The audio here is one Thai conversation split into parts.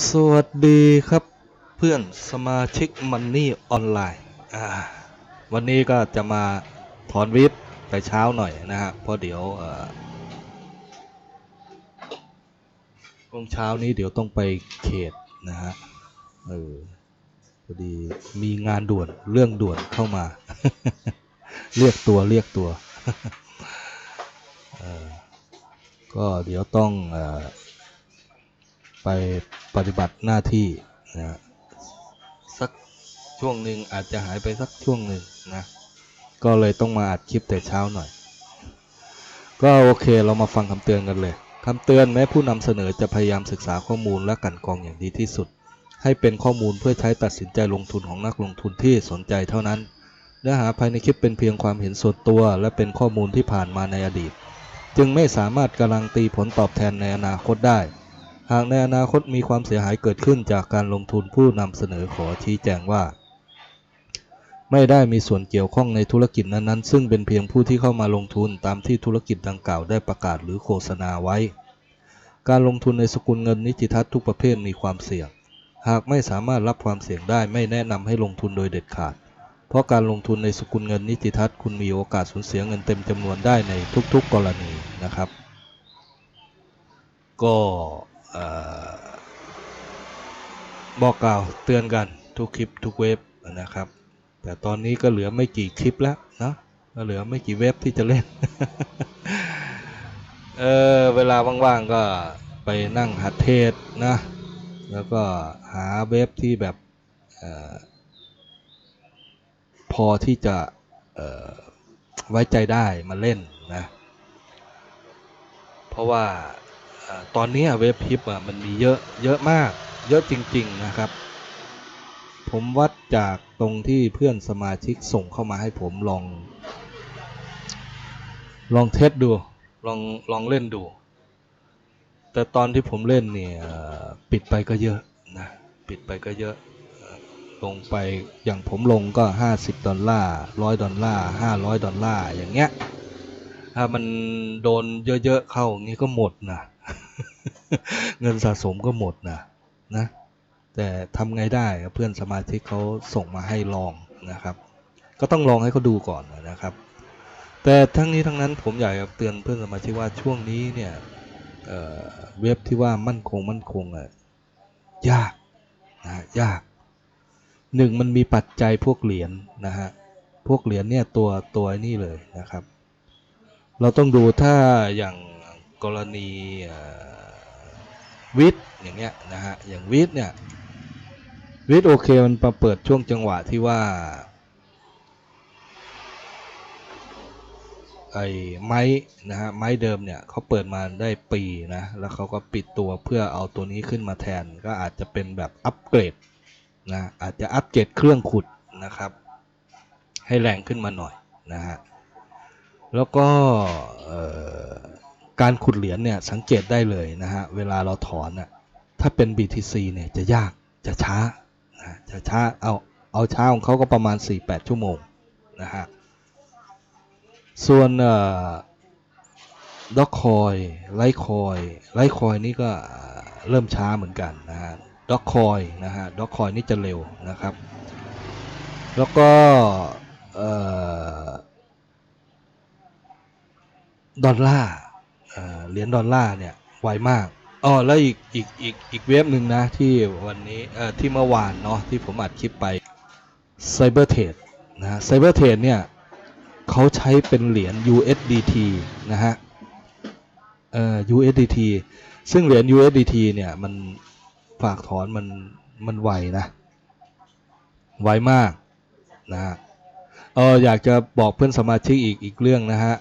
สวัสดีครับเพื่อนสมาชิกมันนี่ออนไลน์วันนี้ก็จะมาถอนวิทย์แต่เช้าหน่อยนะฮะเพราะเดี๋ยวช่วงเช้านี้เดี๋ยวต้องไปเขตนะฮะเออพอดีมีงานด่วนเรื่องด่วนเข้ามา เรียกตัวเรียกตัวก็เดี๋ยวต้องอ ไปปฏิบัติหน้าที่นะสักช่วงหนึ่งอาจจะหายไปสักช่วงหนึ่งนะก็เลยต้องมาอัดคลิปแต่เช้าหน่อย ก็โอเคเรามาฟังคำเตือนกันเลยคำเตือนแม้ผู้นำเสนอจะพยายามศึกษาข้อมูลและกันกองอย่างดีที่สุด ให้เป็นข้อมูลเพื่อใช้ตัดสินใจลงทุนของนักลงทุนที่สนใจเท่านั้น เนื้อหาภายในคลิปเป็นเพียงความเห็นส่วนตัว และเป็นข้อมูลที่ผ่านมาในอดีต จึงไม่สามารถการันตีผลตอบแทนในอนาคตได้ หากในอนาคตมีความเสียหายเกิดขึ้นจากการลงทุนผู้นำเสนอขอชี้แจงว่า ไม่ได้มีส่วนเกี่ยวข้องในธุรกิจนั้นๆ ซึ่งเป็นเพียงผู้ที่เข้ามาลงทุนตามที่ธุรกิจดังกล่าวได้ประกาศหรือโฆษณาไว้ การลงทุนในสกุลเงินนิจิทัศน์ทุกประเภทมีความเสี่ยง หากไม่สามารถรับความเสี่ยงได้ไม่แนะนำให้ลงทุนโดยเด็ดขาด เพราะการลงทุนในสกุลเงินนิจิทัศน์คุณมีโอกาสสูญเสียเงินเต็มจำนวนได้ในทุกๆกรณีนะครับ ก็ บอกกล่าวเตือนกันทุกคลิปทุกเว็บนะครับ แต่ตอนนี้ก็เหลือไม่กี่คลิปแล้วนะก็เหลือไม่กี่เว็บที่จะเล่น เออเวลาว่างๆก็ไปนั่งหัดเทศนะ แล้วก็หาเว็บที่แบบออพอที่จะไว้ใจได้มาเล่นนะ เพราะว่า ตอนนี้เว็บฮิปอะมันมีเยอะเยอะมาก เยอะจริง ๆนะครับ ผมวัดจากตรงที่เพื่อนสมาชิกส่งเข้ามาให้ผมลอง ลองเทสดูลองลองเล่นดู แต่ตอนที่ผมเล่นเนี่ยปิดไปก็เยอะนะปิดไปก็เยอะลงไปอย่างผมลงก็ 50 ดอลลาร์ร้อยดอลลาร์500 ดอลลาร์อย่างเงี้ยถ้ามันโดนเยอะๆเข้าอย่างนี้ก็หมดนะ เงินสะสมก็หมดนะนะ แต่ทำไงได้เพื่อนสมาชิกเขาส่งมาให้ลองนะครับ ก็ต้องลองให้เขาดูก่อนนะครับ แต่ทั้งนี้ทั้งนั้นผมอยากจะเตือนเพื่อนสมาชิกว่าช่วงนี้เนี่ยเเว็บที่ว่ามั่นคงมั่นคงอะยากนะยากหนึ่งมันมีปัจจัยพวกเหรียญนะฮะพวกเหรียญเนี่ยตัวตัวนี่เลยนะครับ เราต้องดูถ้าอย่าง กรณีเอ่อวิทย์อย่างเงี้ยนะฮะอย่างวิทย์เนี่ยวิทย์โอเคมันมาเปิดช่วงจังหวะที่ว่าไอ้ไม้นะฮะไม้เดิมเนี่ยเขาเปิดมาได้ปีนะแล้วเขาก็ปิดตัวเพื่อเอาตัวนี้ขึ้นมาแทนก็อาจจะเป็นแบบอัปเกรดนะอาจจะอัปเกรดเครื่องขุดนะครับ ให้แรงขึ้นมาหน่อยนะฮะแล้วก็เอ่อ การขุดเหรียญเนี่ยสังเกตได้เลยนะฮะเวลาเราถอนน่ะถ้าเป็น BTC เนี่ยจะยากจะช้านะจะช้าเอาเอาช้าของเขาก็ประมาณ 4-8 ชั่วโมงนะฮะส่วนด็อกคอยไลคอยไลคอยนี่ก็เริ่มช้าเหมือนกันนะฮะด็อกคอยนะฮะด็อกคอยนี่จะเร็วนะครับ แล้วก็ดอลลาร์ เหรียญดอลลาร์เนี่ยไวมากอ๋อแล้วอีกอีกอีกอีกเว็บหนึ่งนะที่วันนี้เอ่อที่เมื่อวานเนาะที่ผมอัดคลิปไป Cyber t r a d e นะ Cyber t r a d e เนี่ยเขาใช้เป็นเหรียญ USDT นะฮะเอ่อ USDT ซึ่งเหรียญ USDT เนี่ยมันฝากถอนมันมันไวนะไวมากนะฮะเอออยากจะบอกเพื่อนสมาชิกอีกอีกเรื่องนะฮะ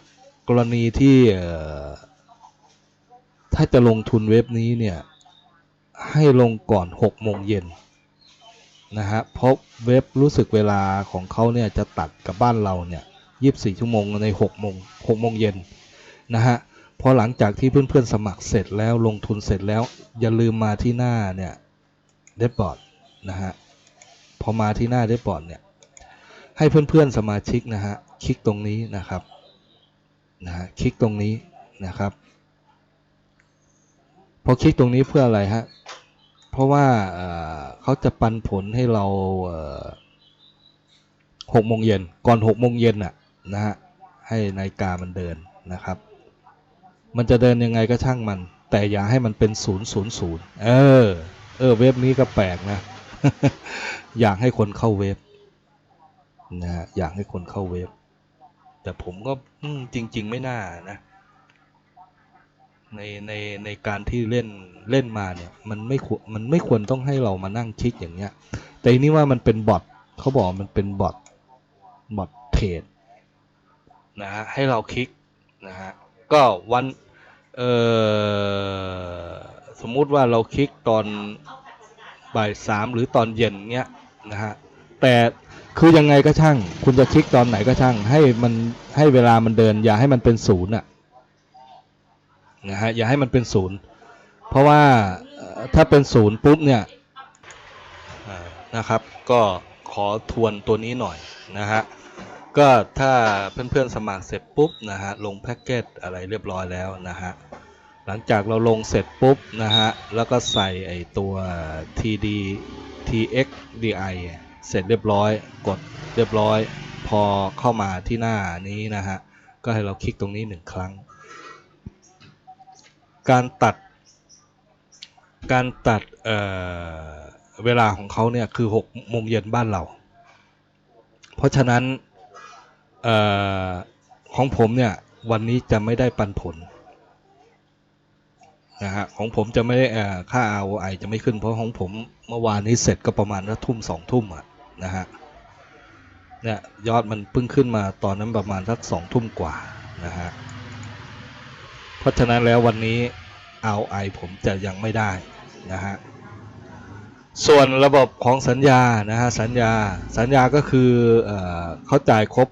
กรณีที่เอ่อ ถ้าจะลงทุนเว็บนี้เนี่ย ให้ลงก่อน6โมงเย็นนะฮะเพราะเว็บรู้สึกเวลาของเขาเนี่ยจะตัดกับบ้านเราเนี่ย24 ชั่วโมงใน6โมง6โมงเย็นนะฮะพอหลังจากที่เพื่อนๆสมัครเสร็จแล้วลงทุนเสร็จแล้ว อย่าลืมมาที่หน้าเนี่ยเดบอร์ดนะฮะพอมาที่หน้าเดบอร์ดเนี่ยให้เพื่อนๆสมาชิกนะฮะคลิกตรงนี้นะครับนะฮะคลิกตรงนี้นะครับ พอคลิกตรงนี้เพื่ออะไรฮะ เพราะว่าเขาจะปันผลให้เราหกโมงเย็นก่อนหกโมงเย็นน่ะนะฮะให้นาฬิกามันเดินนะครับ มันจะเดินยังไงก็ช่างมัน แต่อย่าให้มันเป็นศูนย์ศูนย์ศูนย์เออเออเว็บนี้ก็แปลกนะ อยากให้คนเข้าเว็บนะฮะอยากให้คนเข้าเว็บ แต่ผมก็จริง ๆ ไม่น่านะ ในในในการที่เล่นเล่นมาเนี่ยมันไม่ควรมันไม่ควรต้องให้เรามานั่งคลิกอย่างเงี้ย แต่อันนี่ว่ามันเป็นบอทเขาบอกมันเป็นบอทบอทเทรดนะฮะให้เราคลิกนะฮะก็วันเออสมมุติว่าเราคลิกตอนบ่ายสามหรือตอนเย็นเงี้ยนะฮะแต่คือยังไงก็ช่าง คุณจะคลิกตอนไหนก็ช่าง ให้มันให้เวลามันเดิน อย่าให้มันเป็นศูนย์อะ นะฮะอย่าให้มันเป็นศูนย์เพราะว่าถ้าเป็นศูนย์ปุ๊บเนี่ยนะครับ ก็ขอทวนตัวนี้หน่อยนะฮะก็ถ้าเพื่อนๆสมัครเสร็จปุ๊บนะฮะลงแพ็กเกจอะไรเรียบร้อยแล้วนะฮะหลังจากเราลงเสร็จปุ๊บนะฮะแล้วก็ใส่ไอตัว TD TXDI เสร็จเรียบร้อย กดเรียบร้อย พอเข้ามาที่หน้านี้นะฮะก็ให้เราคลิกตรงนี้หนึ่งครั้ง การตัด การตัดเเวลาของเขาเนี่ยคือหกโมงเย็นบ้านเรา เพราะฉะนั้นออของผมเนี่ยวันนี้จะไม่ได้ปันผลนะฮะของผมจะไม่ได้เอ่อค่า ROI จะไม่ขึ้นเพราะของผมเมื่อวานนี้เสร็จก็ประมาณสักทุ่มสองทุ่มอะนะฮะเนี่ยยอดมันเพิ่งขึ้นมาตอนนั้นประมาณสักสองทุ่มกว่านะฮะ เพราะฉะนั้นแล้ววันนี้ ROI ผมจะยังไม่ได้นะฮะส่วนระบบของสัญญานะฮะสัญญาสัญญาก็คือเอเขาจ่ายครบ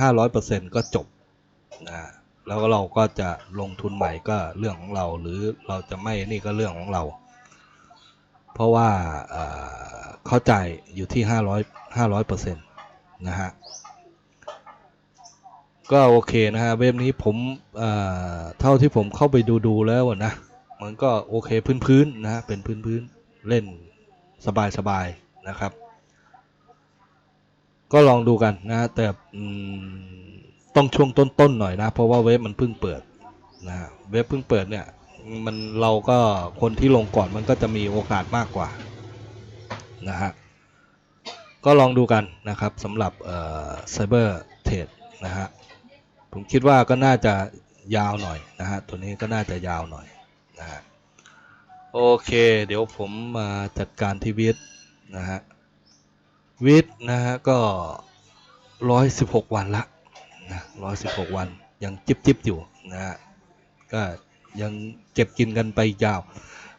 ห้าร้อยเปอร์เซ็นต์ก็จบนะแล้วเราก็จะลงทุนใหม่ก็เรื่องของเราหรือเราจะไม่นี่ก็เรื่องของเรา เพราะว่าเเขาจ่ายอยู่ที่ห้าร้อยห้าร้อยเปอร์เซ็นต์นะฮะ ก็โอเคนะฮะเว็บนี้ผมเท่าที่ผมเข้าไปดูดูแล้วอะนะ มันก็โอเคพื้นๆนะฮะเป็นพื้นๆเล่นสบายๆนะครับ ก็ลองดูกันนะ แต่ต้องช่วงต้นๆหน่อยนะ เพราะว่าเว็บมันเพิ่งเปิดนะเว็บเพิ่งเปิดเนี่ยมันเราก็คนที่ลงก่อนมันก็จะมีโอกาสมากกว่านะฮะก็ลองดูกันนะครับสำหรับเอ่อ Cyber Trade นะฮะ ผมคิดว่าก็น่าจะยาวหน่อยนะฮะ ตัวนี้ก็น่าจะยาวหน่อยนะฮะ โอเค เดี๋ยวผมมาจัดการที่วิทย์นะฮะ วิทย์นะฮะก็ร้อยสิบหกวันละนะร้อยสิบหกวันยังจิบจิบอยู่นะฮะ ก็ยังเก็บกินกันไปยาว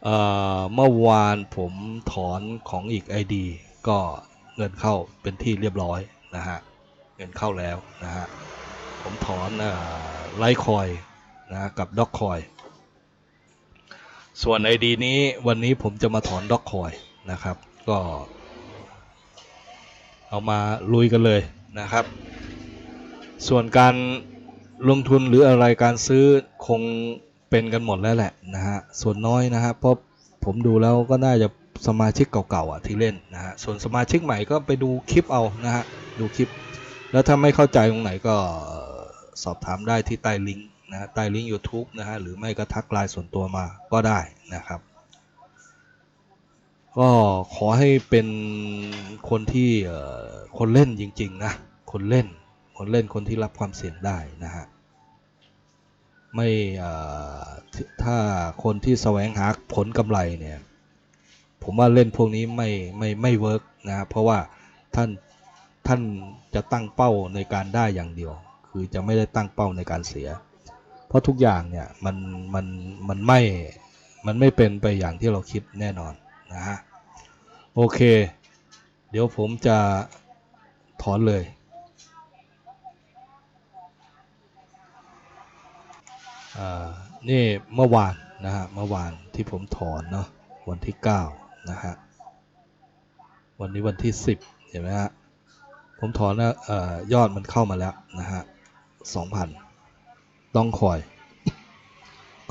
เอ่อเมื่อวานผมถอนของอีก ID ก็เงินเข้าเป็นที่เรียบร้อยนะฮะ เงินเข้าแล้วนะฮะ ผมถอนไลท์คอยนะกับด็อกคอยส่วน ID นี้วันนี้ผมจะมาถอนด็อกคอยนะครับ ก็ เอามาลุยกันเลยนะครับ ส่วนการลงทุนหรืออะไรการซื้อคงเป็นกันหมดแล้วแหละนะฮะส่วนน้อยนะฮะเพราะผมดูแล้วก็น่าจะสมาชิกเก่าๆอะที่เล่นนะฮะส่วนสมาชิกใหม่ก็ไปดูคลิปเอานะฮะดูคลิป แล้วถ้าไม่เข้าใจตรงไหนก็ สอบถามได้ที่ใต้ลิงก์นะใต้ลิงก์ YouTube นะฮะหรือไม่ก็ทักไลน์ส่วนตัวมาก็ได้นะครับ ก็ขอให้เป็นคนที่คนเล่นจริงๆนะคนเล่นคนเล่นคนที่รับความเสี่ยงได้นะฮะไม่ถ้าคนที่แสวงหาผลกำไรเนี่ยผมว่าเล่นพวกนี้ไม่ไม่ไม่เวิร์กนะเพราะว่าท่านท่านจะตั้งเป้าในการได้อย่างเดียว คือจะไม่ได้ตั้งเป้าในการเสีย เพราะทุกอย่างเนี่ยมันมันมันไม่มันไม่เป็นไปอย่างที่เราคิดแน่นอนนะฮะโอเค เดี๋ยวผมจะถอนเลยอ่านี่เมื่อวานนะฮะเมื่อวานที่ผมถอนเนาะวันที่ 9 นะฮะ วันนี้วันที่ 10 เห็นไหมฮะ ผมถอนแล้วเอ่อยอดมันเข้ามาแล้วนะฮะ 2,000ต้องคอย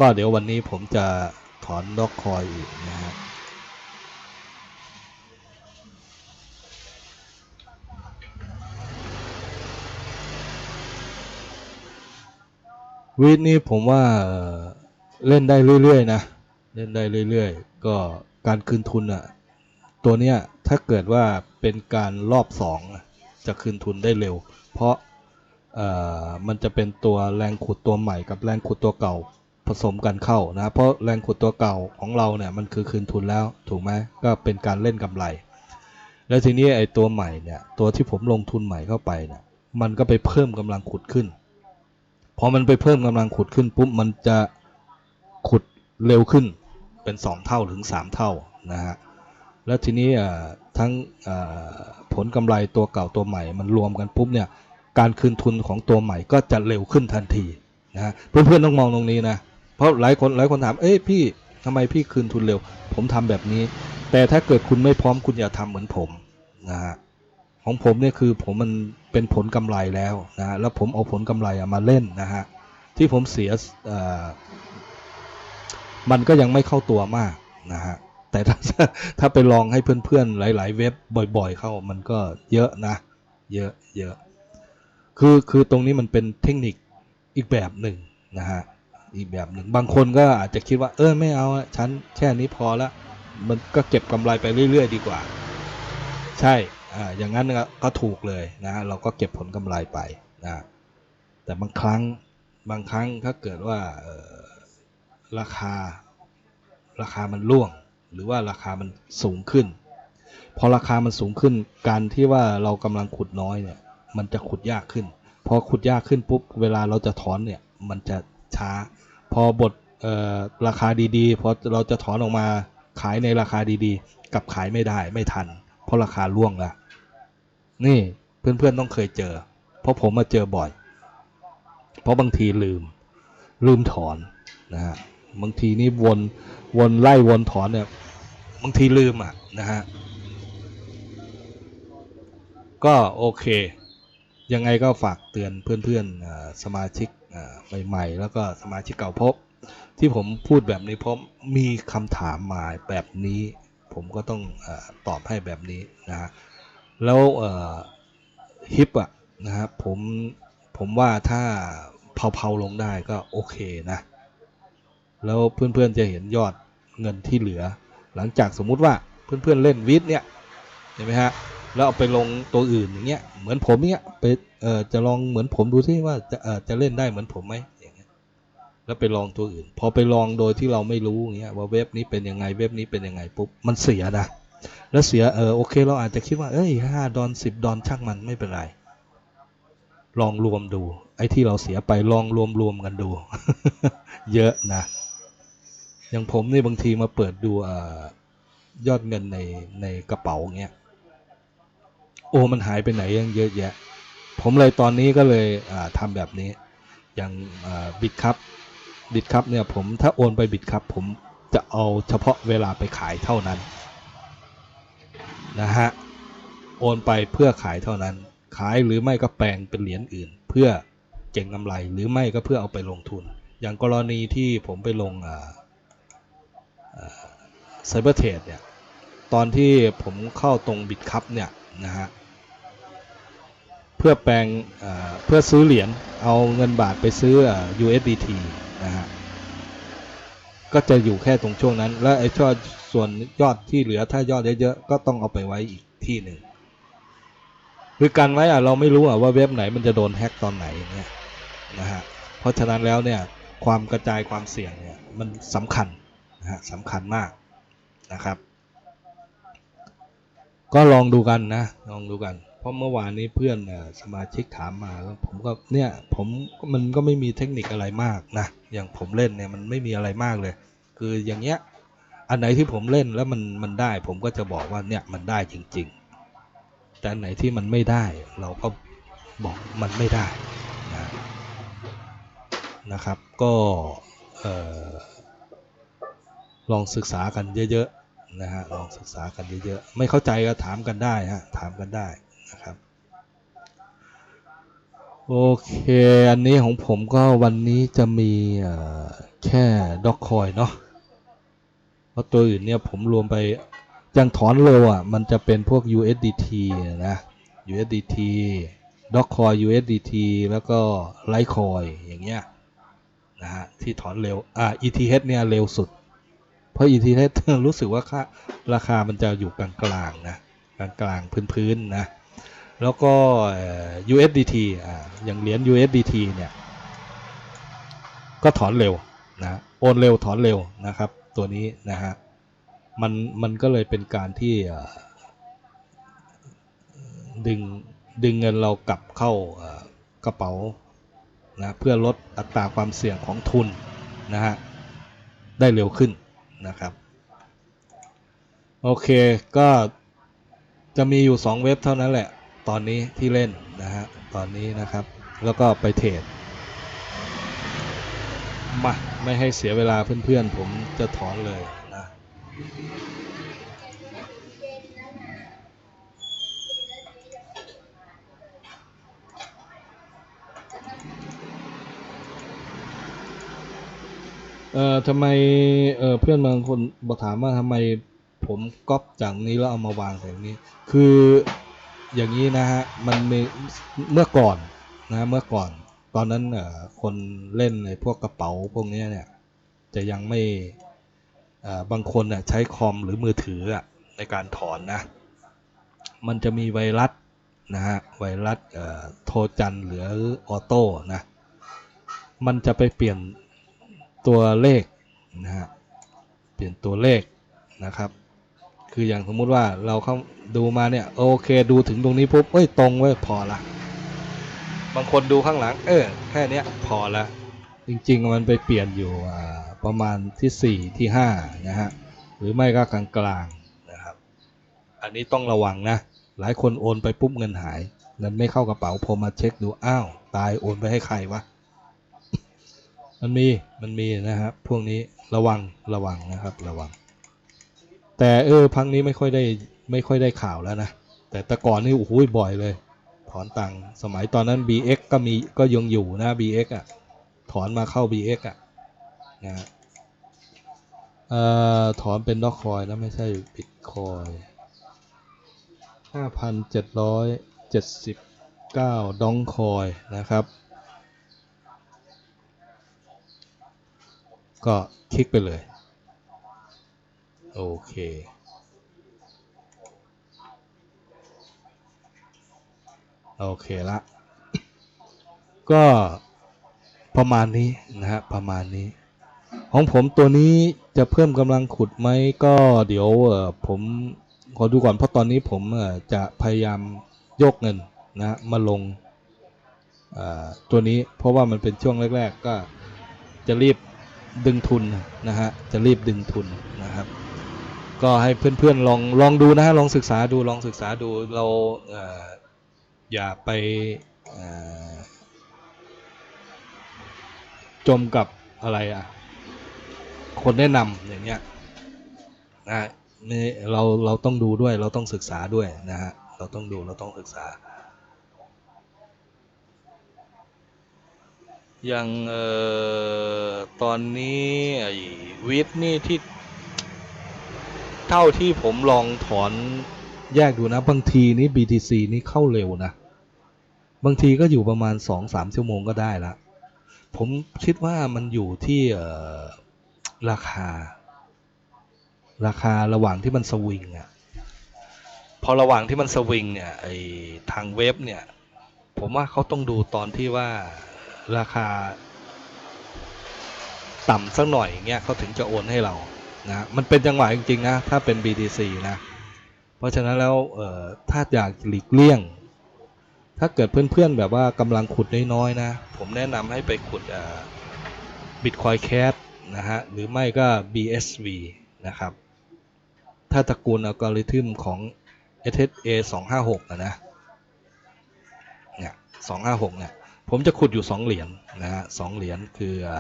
ก็เดี๋ยววันนี้ผมจะถอนดอกคอยอีกนะฮะวีดนี้ผมว่าเล่นได้เรื่อยๆนะ เล่นได้เรื่อยๆ ก็การคืนทุนอะตัวเนี้ยถ้าเกิดว่าเป็นการรอบสองจะคืนทุนได้เร็ว เพราะ มันจะเป็นตัวแรงขุดตัวใหม่กับแรงขุดตัวเก่าผสมกันเข้านะเพราะแรงขุดตัวเก่าของเราเนี่ยมันคือคืนทุนแล้วถูกไหมก็เป็นการเล่นกำไร แล้วทีนี้ไอ้ตัวใหม่เนี่ยตัวที่ผมลงทุนใหม่เข้าไปเนี่ยมันก็ไปเพิ่มกำลังขุดขึ้นพอมันไปเพิ่มกำลังขุดขึ้นปุ๊บมันจะขุดเร็วขึ้นเป็น 2 เท่าถึง 3 เท่านะฮะแล้วทีนี้ทั้งผลกำไรตัวเก่าตัวใหม่มันรวมกันปุ๊บเนี่ย การคืนทุนของตัวใหม่ก็จะเร็วขึ้นทันทีนะเพื่อนๆต้องมองตรงนี้นะเพราะหลายคนหลายคนถามเอ้ยพี่ทำไมพี่คืนทุนเร็ว ผมทำแบบนี้ แต่ถ้าเกิดคุณไม่พร้อมคุณอย่าทำเหมือนผมนะฮะของผมเนี่ยคือผมมันเป็นผลกำไรแล้วนะแล้วผมเอาผลกำไรอะมาเล่นนะฮะที่ผมเสียมันก็ยังไม่เข้าตัวมากนะฮะแต่ถ้าถ้าไปลองให้เพื่อนๆหลาย ๆ เว็บบ่อย ๆ เข้ามันก็เยอะนะ เยอะเยอะ คือคือตรงนี้มันเป็นเทคนิคอีกแบบหนึ่งนะฮะอีกแบบหนึ่งบางคนก็อาจจะคิดว่าเออไม่เอาฉันแค่นี้พอละมันก็เก็บกำไรไปเรื่อยๆ ดีกว่า ใช่อ่าอย่างนั้นก็ถูกเลยนะเราก็เก็บผลกำไรไปนะแต่บางครั้งบางครั้งถ้าเกิดว่าราคาราคามันร่วง หรือว่าราคามันสูงขึ้น พอราคามันสูงขึ้น การที่ว่าเรากำลังขุดน้อยเนี่ย มันจะขุดยากขึ้น พอขุดยากขึ้นปุ๊บเวลาเราจะถอนเนี่ยมันจะช้า พอบทราคาดีๆ พอเราจะถอนออกมาขายในราคาดีๆ กับขายไม่ได้ไม่ทัน เพราะราคาร่วงล้วนี่เพื่อนๆต้องเคยเจอ เพราะผมมาเจอบ่อย เพราะบางทีลืม ลืมถอนนะฮะบางทีนี่วนวนไล่วนถอนเนี่ยบางทีลืมอะนะฮะก็โอเค ยังไงก็ฝากเตือนเพื่อนๆสมาชิกใหม่ๆ แล้วก็สมาชิกเก่าพบ ที่ผมพูดแบบนี้เพราะมีคำถามมาแบบนี้ ผมก็ต้องอตอบให้แบบนี้นะฮะแล้วฮิปอะนะฮะผมผมว่าถ้าเผาๆลงได้ก็โอเคนะ แล้วเพื่อนๆจะเห็นยอดเงินที่เหลือ หลังจากสมมุติว่าเพื่อนๆเล่นวิทเนี่ยเห็นไหมฮะ แล้วเอาไปลงตัวอื่นอย่างเงี้ยเหมือนผมเนี้ยไปเอ่อจะลองเหมือนผมดูที่ว่าจะเอ่อจะเล่นได้เหมือนผมไหมอย่างเงี้ยแล้วไปลองตัวอื่น พอไปลองโดยที่เราไม่รู้อย่างเงี้ยว่าเว็บนี้เป็นยังไงเว็บนี้เป็นยังไงปุ๊บมันเสียนะแล้วเสียเออโอเค เราอาจจะคิดว่าเอ้ยห้าดอนสิบดอนช่างมันไม่เป็นไรลองรวมดู ไอ้ที่เราเสียไปลองรวมรวมกันดู เยอะนะ อย่างผมนี่บางทีมาเปิดดูอยอดเงินในในกระเป๋าเงี้ย โอ้มันหายไปไหนยังเยอะแยะ ผมเลยตอนนี้ก็เลยอ่าทำแบบนี้ อย่างบิดครับบิดครับเนี่ยผมถ้าโอนไปบิดครับผมจะเอาเฉพาะเวลาไปขายเท่านั้นนะฮะโอนไปเพื่อขายเท่านั้น ขายหรือไม่ก็แปลงเป็นเหรียญอื่น เพื่อเก่งกำไรหรือไม่ก็เพื่อเอาไปลงทุน อย่างกรณีที่ผมไปลงไซเบอร์เทรดเนี่ยตอนที่ผมเข้าตรงบิตคัพเนี่ย นะฮะเพื่อแปลงเพื่อซื้อเหรียญเอาเงินบาทไปซื้อ USDT นะฮะก็จะอยู่แค่ตรงช่วงนั้น แล้วไอ้ช่อส่วนยอดที่เหลือถ้ายอดเยอะๆก็ต้องเอาไปไว้อีกที่หนึ่งคือกันไว้อะเราไม่รู้อะว่าเว็บไหนมันจะโดนแฮ็กตอนไหนเนี่ยนะฮะเพราะฉะนั้นแล้วเนี่ยความกระจายความเสี่ยงเนี่ยมันสำคัญนะฮะสำคัญมากนะครับ ก็ลองดูกันนะ ลองดูกัน เพราะเมื่อวานนี้เพื่อนสมาชิกถามมาแล้วผมก็เนี่ยผมมันก็ไม่มีเทคนิคอะไรมากนะ อย่างผมเล่นเนี่ยมันไม่มีอะไรมากเลย คืออย่างเงี้ย อันไหนที่ผมเล่นแล้วมันมันได้ ผมก็จะบอกว่าเนี่ยมันได้จริง ๆ แต่อันไหนที่มันไม่ได้ เราก็บอกมันไม่ได้นะนะครับ ก็เออลองศึกษากันเยอะ ๆ นะฮะลองศึกษากันเยอะๆไม่เข้าใจก็ถามกันได้ฮะถามกันได้นะครับโอเค อันนี้ของผมก็วันนี้จะมีแค่ด็อกคอยเนาะเพราะตัวอื่นเนี่ยผมรวมไปอย่างถอนเร็วอะ มันจะเป็นพวก USDT นะ USDT ด็อกคอย USDT แล้วก็ไลท์คอยอย่างเงี้ยนะฮะที่ถอนเร็ว อ่า ETH เนี่ยเร็วสุด เพราะ ETH รู้สึกว่าค่าราคามันจะอยู่กลางๆนะกลางๆพื้นๆนะแล้วก็ USDT อ่าอย่างเหรียญ USDT เนี่ย ก็ถอนเร็วนะโอนเร็วถอนเร็วนะครับ ตัวนี้นะฮะมันมันก็เลยเป็นการที่ดึงดึงเงินเรากลับเข้ากระเป๋านะเพื่อลดอัตราความเสี่ยงของทุนนะฮะได้เร็วขึ้น นะครับ โอเคก็จะมีอยู่ 2 เว็บเท่านั้นแหละ ตอนนี้ที่เล่นนะฮะตอนนี้นะครับ แล้วก็ไปเทรดมาไม่ให้เสียเวลาเพื่อนๆ ผมจะถอนเลยนะ เอ่อทำไมเอ่อเพื่อนบางคนบอกถามว่าทำไมผมก๊อปจากนี้แล้วเอามาวางแบบนี้ คืออย่างนี้นะฮะมันมีเมื่อก่อนนะเมื่อก่อน ตอนนั้นเอ่อคนเล่นในพวกกระเป๋าพวกนี้เนี่ยจะยังไม่เอ่อบางคนน่ะใช้คอมหรือมือถืออะในการถอนนะ มันจะมีไวรัสนะฮะไวรัสเอ่อโทรจันหรือออโต้นะมันจะไปเปลี่ยน ตัวเลขนะฮะเปลี่ยนตัวเลขนะครับ คืออย่างสมมุติว่าเราเข้าดูมาเนี่ยโอเคดูถึงตรงนี้ปุ๊บเอ้ยตรงเว้ยพอละบางคนดูข้างหลัง เออแค่เนี้ยพอละจริงๆมันไปเปลี่ยนอยู่ประมาณที่ 4 ที่5นะฮะหรือไม่ก็กลางๆนะครับ อันนี้ต้องระวังนะ หลายคนโอนไปปุ๊บเงินหายเงินไม่เข้ากระเป๋าพอมาเช็คดูอ้าวตายโอนไปให้ใครวะ มันมีมันมีนะครับพวกนี้ระวังระวังนะครับระวัง แต่เออพังนี้ไม่ค่อยได้ไม่ค่อยได้ข่าวแล้วนะ แต่แต่ก่อนนี่โอ้โหบ่อยเลย ถอนตังค์สมัยตอนนั้น BX ก็มีก็ยังอยู่นะ BX อะถอนมาเข้า BX อะนะฮะเอ่อถอนเป็นดอกคอยนะไม่ใช่บิตคอยห้าพันเจ็ดร้อยเจ็ดสิบเก้าดองคอยนะครับ ก็คลิกไปเลย โอเค โอเคละ ก็ประมาณนี้นะฮะประมาณนี้ ของผมตัวนี้จะเพิ่มกำลังขุดไหมก็เดี๋ยวผมขอดูก่อนเพราะตอนนี้ผมจะพยายามยกเงินนะมาลงตัวนี้เพราะว่ามันเป็นช่วงแรก ๆ ก็จะรีบ ดึงทุนนะฮะจะรีบดึงทุนนะครับ ก็ให้เพื่อนๆลองลองดูนะฮะลองศึกษาดูลองศึกษาดูเราเอออย่าไปจมกับอะไรอะคนแนะนำอย่างเงี้ยนะนี่เราเราต้องดูด้วยเราต้องศึกษาด้วยนะฮะเราต้องดูเราต้องศึกษา อย่างเอ่อตอนนี้ไอ้วิทนี่ที่ เท่าที่ผมลองถอนแยกดูนะ บางทีนี่ BTC นี่เข้าเร็วนะ บางทีก็อยู่ประมาณ 2-3 ชั่วโมงก็ได้ละ ผมคิดว่ามันอยู่ที่ราคา ราคาระหว่างที่มันสวิงอะพอระหว่างที่มันสวิงเนี่ยไอทางเว็บเนี่ย ผมว่าเขาต้องดูตอนที่ว่า ราคา ต่ำสักหน่อยเงี้ยเขาถึงจะโอนให้เรานะมันเป็นจังหวะจริงๆนะถ้าเป็น BTC นะเพราะฉะนั้นแล้วเอ่อถ้าอยากหลีกเลี่ยง ถ้าเกิดเพื่อนๆแบบว่ากำลังขุดน้อยๆนะ ผมแนะนำให้ไปขุดเอ่อ Bitcoin Cash นะฮะหรือไม่ก็ BSV นะครับ ถ้าตระกูลอัลกอริทึมของ SSA 256อะนะเนี่ย256เนี่ย ผมจะขุดอยู่2เหรียญนะฮะสองเหรียญคืออ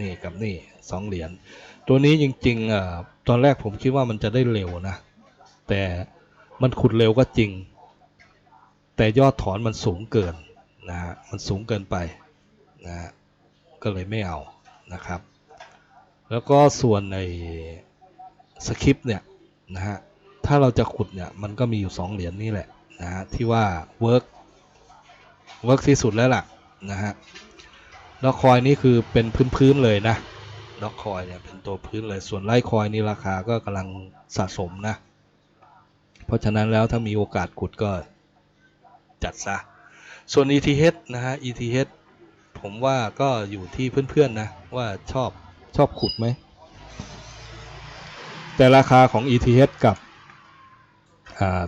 นี่กับนี่สองเหรียญตัวนี้จริงๆอ่าตอนแรกผมคิดว่ามันจะได้เร็วนะ แต่มันขุดเร็วก็จริง แต่ยอดถอนมันสูงเกินนะฮะมันสูงเกินไปนะฮะก็เลยไม่เอานะครับ แล้วก็ส่วนในสคริปต์เนี่ยนะฮะถ้าเราจะขุดเนี่ยมันก็มีอยู่ 2 เหรียญนี่แหละนะฮะที่ว่าเวิร์ก เวิร์กที่สุดแล้วล่ะนะฮะด็อกคอยนี่คือเป็นพื้นๆเลยนะด็อกคอยเนี่ยเป็นตัวพื้นเลยส่วนไลคอยนี่ราคาก็กำลังสะสมนะ เพราะฉะนั้นแล้วถ้ามีโอกาสขุดก็จัดซะ ส่วน ETH นะฮะ ETH ผมว่าก็อยู่ที่เพื่อนๆนะ ว่าชอบชอบขุดไหม แต่ราคาของ ETH กับ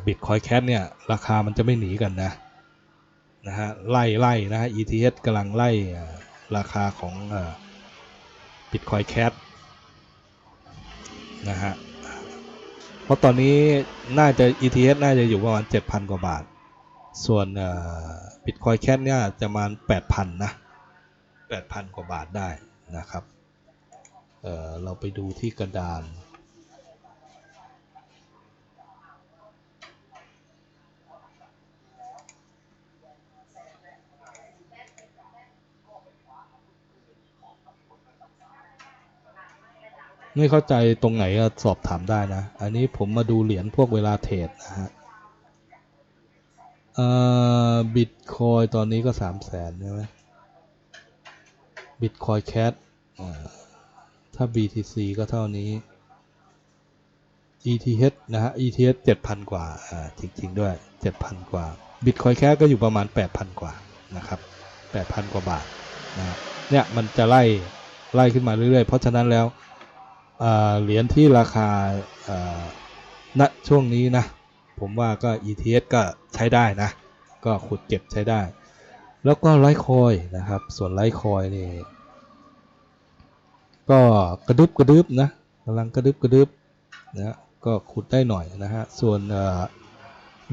บิตคอยแคทเนี่ย ราคามันจะไม่หนีกันนะ นะฮะไล่ไล่นะฮะ ETH กำลังไล่ราคาของบิตคอยแคทนะฮะเพราะตอนนี้น่าจะ ETH น่าจะอยู่ประมาณ 7,000 กว่าบาท ส่วนบิตคอยแคทเนี่ยจะประมาณ 8,000 นะ 8,000 กว่าบาทได้นะครับเเราไปดูที่กระดาน ไม่เข้าใจตรงไหนก็สอบถามได้นะ อันนี้ผมมาดูเหรียญพวกเวลาเทรดนะฮะเอ่อบิตคอยตอนนี้ก็สามแสนใช่ไหมบิตคอยแคทถ้า BTC ก็เท่านี้ ETH นะฮะ ETH 7,000 กว่า อ่า จริง ๆ ด้วย 7,000 กว่า Bitcoin Cash ก็อยู่ประมาณ 8,000 กว่า นะครับ 8,000 กว่าบาทนะเนี่ย มันจะไล่ ไล่ขึ้นมาเรื่อย ๆ เพราะฉะนั้นแล้ว เหรียญที่ราคาอ่าณช่วงนี้นะผมว่าก็ ETH ก็ใช้ได้นะ ก็ขุดเก็บใช้ได้ แล้วก็ไลท์คอยนะครับ ส่วนไลท์คอยนี่ก็กระดึบกระดึบนะกำลังกระดึบกระดึบนะก็ขุดได้หน่อยนะฮะ ส่วน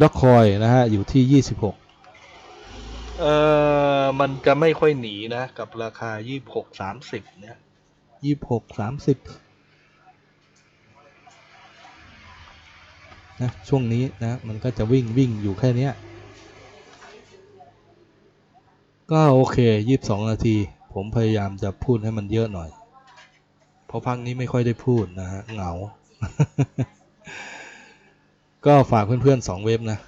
ด็อกคอยนะฮะ อยู่ที่ 26 เอ่อ มันจะไม่ค่อยหนีนะ กับราคา 26 30 เนี่ย 26 30 นะช่วงนี้นะมันก็จะวิ่งวิ่งอยู่แค่เนี้ยก็โอเค22นาที ผมพยายามจะพูดให้มันเยอะหน่อย เพราะพักนี้ไม่ค่อยได้พูดนะฮะเหงา ก็ฝากเพื่อนๆ2เว็บนะ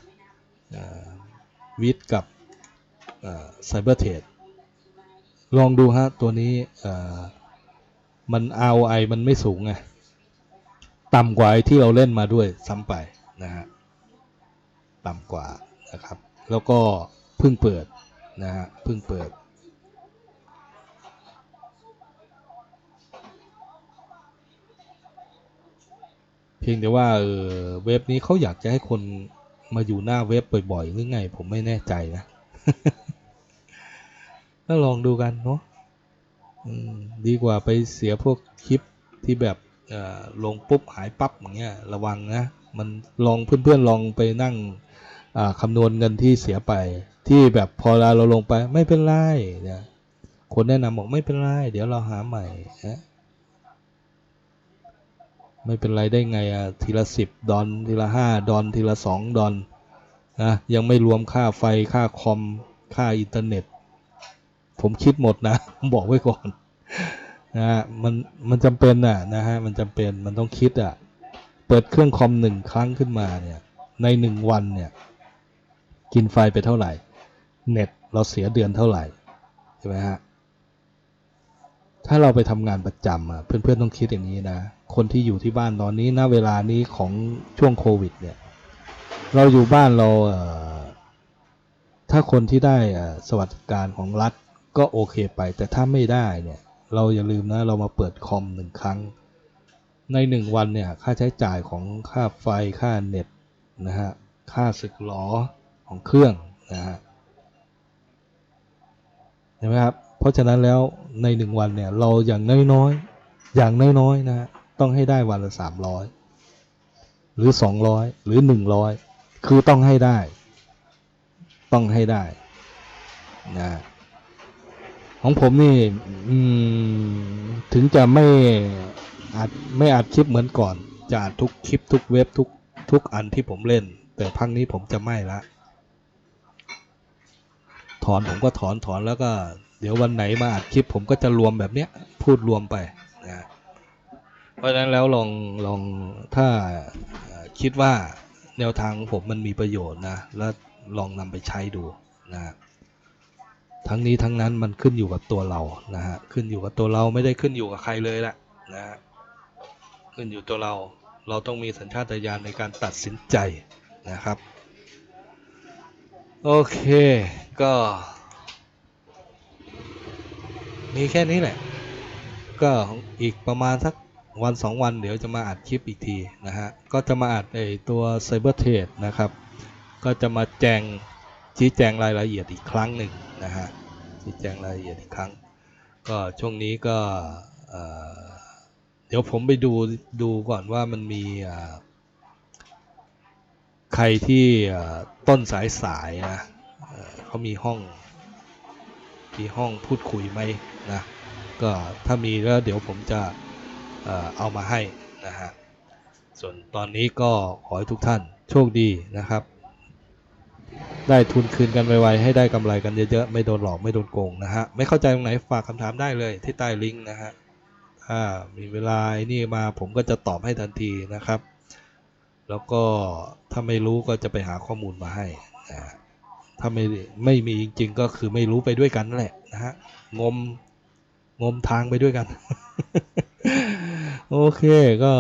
วิดกับไซเบอร์เทรดลองดูฮะ ตัวนี้มัน ROI มันไม่สูงไงต่ำกว่าไอ้ที่เราเล่นมาด้วยซ้ำไป นะฮะต่ำกว่านะครับ แล้วก็เพิ่งเปิดนะฮะเพิ่งเปิด เพียงแต่ว่าเออเว็บนี้เขาอยากจะให้คนมาอยู่หน้าเว็บบ่อยๆหรือไง ผมไม่แน่ใจนะก็ลองดูกันเนาะดีกว่าไปเสียพวกคลิปที่แบบอ่อลงปุ๊บหายปั๊บอย่างเงี้ยระวังนะ มันลองเพื่อนๆลองไปนั่งคำนวณเงินที่เสียไป ที่แบบพอเราลงไปไม่เป็นไรนี่ยคนแนะนำบอกไม่เป็นไรเดี๋ยวเราหาใหม่นะไม่เป็นไรได้ไงอะทีละสิบดอนทีละห้าดอนทีละสองดอนนะยังไม่รวมค่าไฟค่าคอมค่าอินเทอร์เน็ต ผมคิดหมดนะผมบอกไว้ก่อนนะฮะมันมันจำเป็นอะนะฮะมันจำเป็นมันต้องคิดอะ เปิดเครื่องคอมหนึ่งครั้งขึ้นมาเนี่ยในหนึ่งวันเนี่ยกินไฟไปเท่าไหร่ เน็ตเราเสียเดือนเท่าไหร่ใช่ไหมฮะถ้าเราไปทำงานประจำอะเพื่อนๆต้องคิดอย่างนี้นะ คนที่อยู่ที่บ้านตอนนี้ณเวลานี้ของช่วงโควิดเนี่ยเราอยู่บ้านเราเถ้าคนที่ได้สวัสดิการของรัฐก็โอเคไป แต่ถ้าไม่ได้เนี่ยเราอย่าลืมนะเรามาเปิดคอมหนึ่งครั้ง ในหนึ่งวันเนี่ยค่าใช้จ่ายของค่าไฟค่าเน็ตนะฮะค่าสึกหลอของเครื่องนะฮะเห็นไหมครับเพราะฉะนั้นแล้วในหนึ่งวันเนี่ยเราอย่างน้อยๆอย่างน้อยๆนะฮะต้องให้ได้วันละสามร้อยหรือสองร้อยหรือหนึ่งร้อยคือต้องให้ได้ ต้องให้ได้นะของผมนี่ถึงจะไม่ อัดไม่อัดคลิปเหมือนก่อน จะอัดทุกคลิปทุกเว็บทุกทุกอันที่ผมเล่น แต่พักนี้ผมจะไม่ละ ถอนผมก็ถอนถอนแล้วก็ เดี๋ยววันไหนมาอัดคลิปผมก็จะรวมแบบเนี้ย พูดรวมไปนะเพราะฉะนั้นแล้วลองลองถ้าคิดว่าแนวทางผมมันมีประโยชน์นะ แล้วลองนำไปใช้ดูนะทั้งนี้ทั้งนั้นมันขึ้นอยู่กับตัวเรานะฮะขึ้นอยู่กับตัวเราไม่ได้ขึ้นอยู่กับใครเลยละนะฮะ ขึ้นอยู่ตัวเรา เราต้องมีสัญชาตญาณในการตัดสินใจนะครับ โอเค ก็ มีแค่นี้แหละ ก็อีกประมาณสักวันสองวันเดี๋ยวจะมาอัดคลิปอีกทีนะฮะ ก็จะมาอัดไอตัว Cyber t r a d e นะครับ ก็จะมาแจงชี้แจงรายละเอียดอีกครั้งหนึ่งนะฮะชี้แจงรายละเอียดอีกครั้ง ก็ช่วงนี้ก็เอ่อ เดี๋ยวผมไปดูดูก่อนว่ามันมีใครที่ต้นสายสายนะเขามีห้องมีห้องพูดคุยไหมนะก็ถ้ามีแล้วเดี๋ยวผมจะเอามาให้นะฮะส่วนตอนนี้ก็ขอให้ทุกท่านโชคดีนะครับ ได้ทุนคืนกันไวๆให้ได้กำไรกันเยอะๆ ไม่โดนหลอกไม่โดนโกงนะฮะ ไม่เข้าใจตรงไหนฝากคำถามได้เลยที่ใต้ลิงก์นะฮะ ถ้ามีเวลาไอ้นี่มาผมก็จะตอบให้ทันทีนะครับ แล้วก็ถ้าไม่รู้ก็จะไปหาข้อมูลมาให้นะถ้าไม่ไม่มีจริง ๆ ก็คือไม่รู้ไปด้วยกันนั่นแหละนะฮะงมงมทางไปด้วยกัน โอเคก็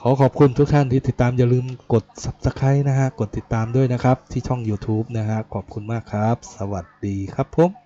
ขอขอบคุณทุกท่านที่ติดตามอย่าลืมกด subscribe นะฮะ กดติดตามด้วยนะครับ ที่ช่อง YouTube นะฮะ ขอบคุณมากครับ สวัสดีครับผม